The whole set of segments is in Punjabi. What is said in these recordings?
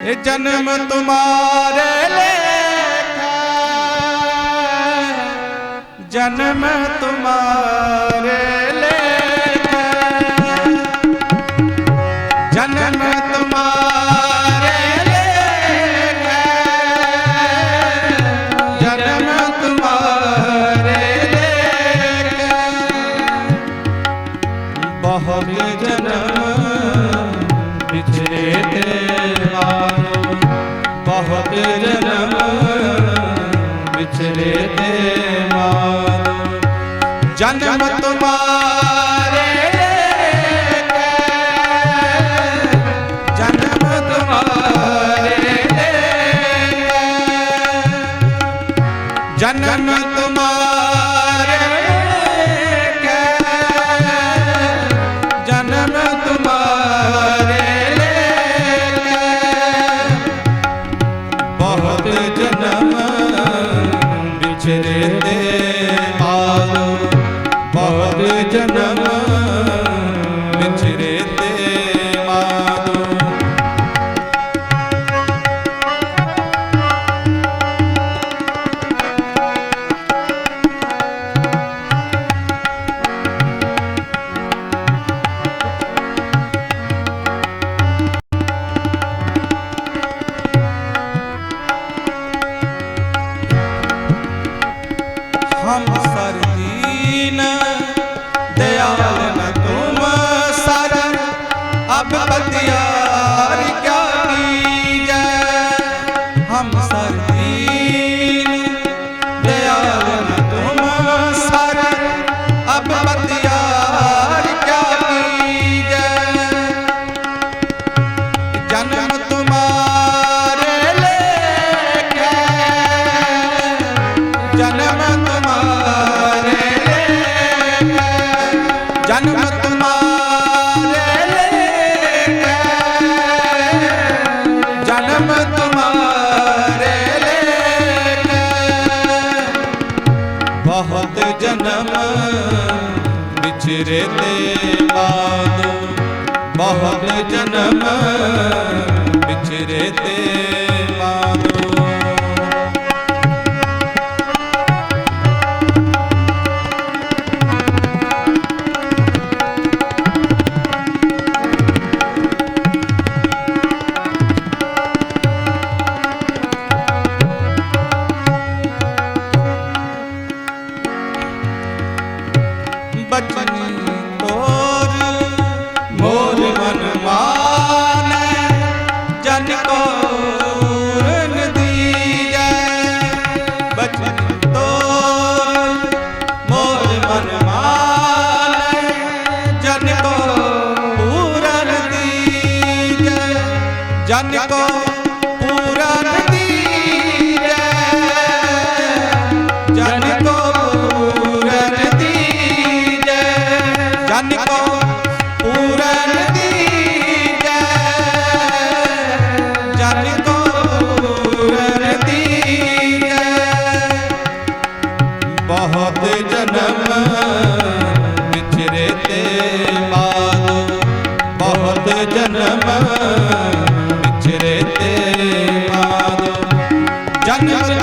ਇਹ ਜਨਮ ਤੁਮਾਰੇ ਲੇਖਾ। ਜਨਮ ਤੁਮਾਰੇ ਵਿਛਰੇ ਤੇ ਮਾਨ ਜਨਮ ਤੁਮਾਰ जनम यार क्या ਸਿਰੇ ਤੇ ਬਾਦ ਬਹੁਤ ਜਨਮ ਵਿਚਰੇ ਤੇ ਬਾਦ। ਜਨ ਕੋ ਪੂਰਾ ਨਦੀਜੈ ਜਨ ਕੋ ਪੂਰਾ ਬਹੁਤ ਜਨਮ Yeah.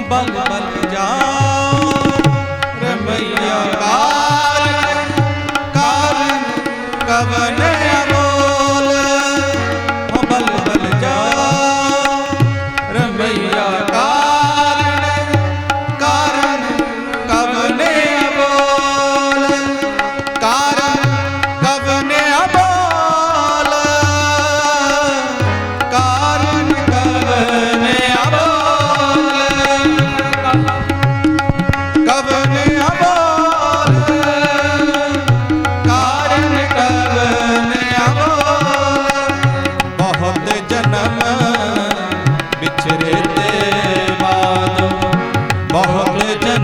bam bam bam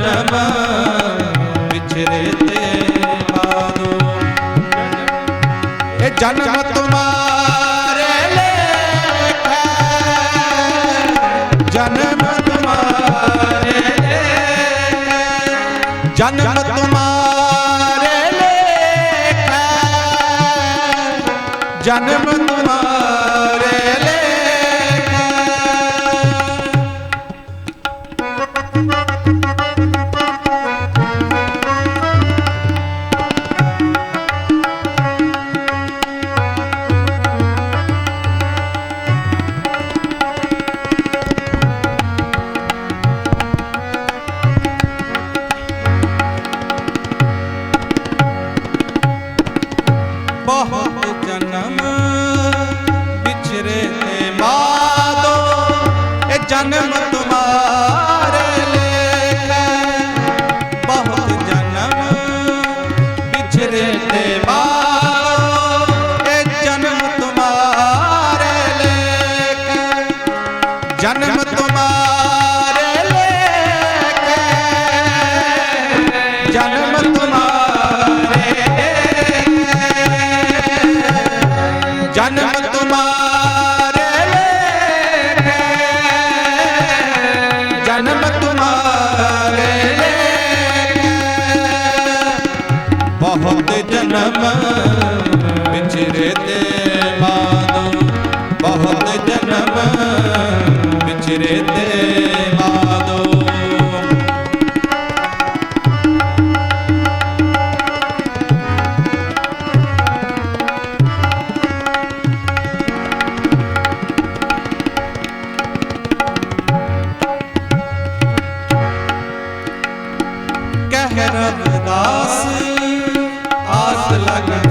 ਜਨਮ ਵਿਛਰੇ ਜਨਮ ਤੁਮਾਰੇ ਲੇਖੈ ਜਨਮ ਤੁਮਾਰੇ ਬਹੁਤ ਜਨਮ ਵਿਚਰੇ ਮਾਦੋ। ਇਹ ਜਨਮ ਜਨਮ ਵਿਚਰੇ ਤੇ ਮਾਦੋ ਬਹੁਤ ਜਨਮ ਵਿਚਰੇ ਤੇ ਮਾਦੋ ਕਹਿ ਰਵਿਦਾਸ ਆਸ लगा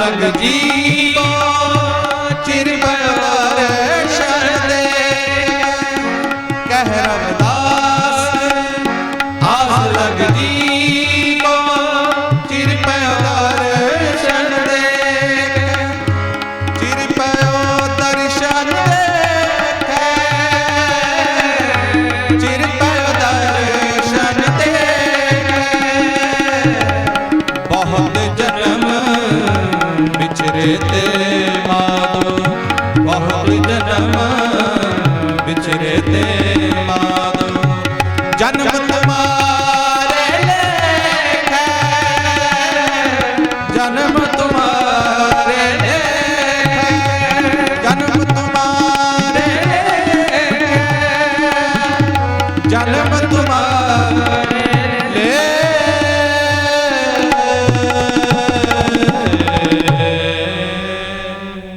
ਕਹਿ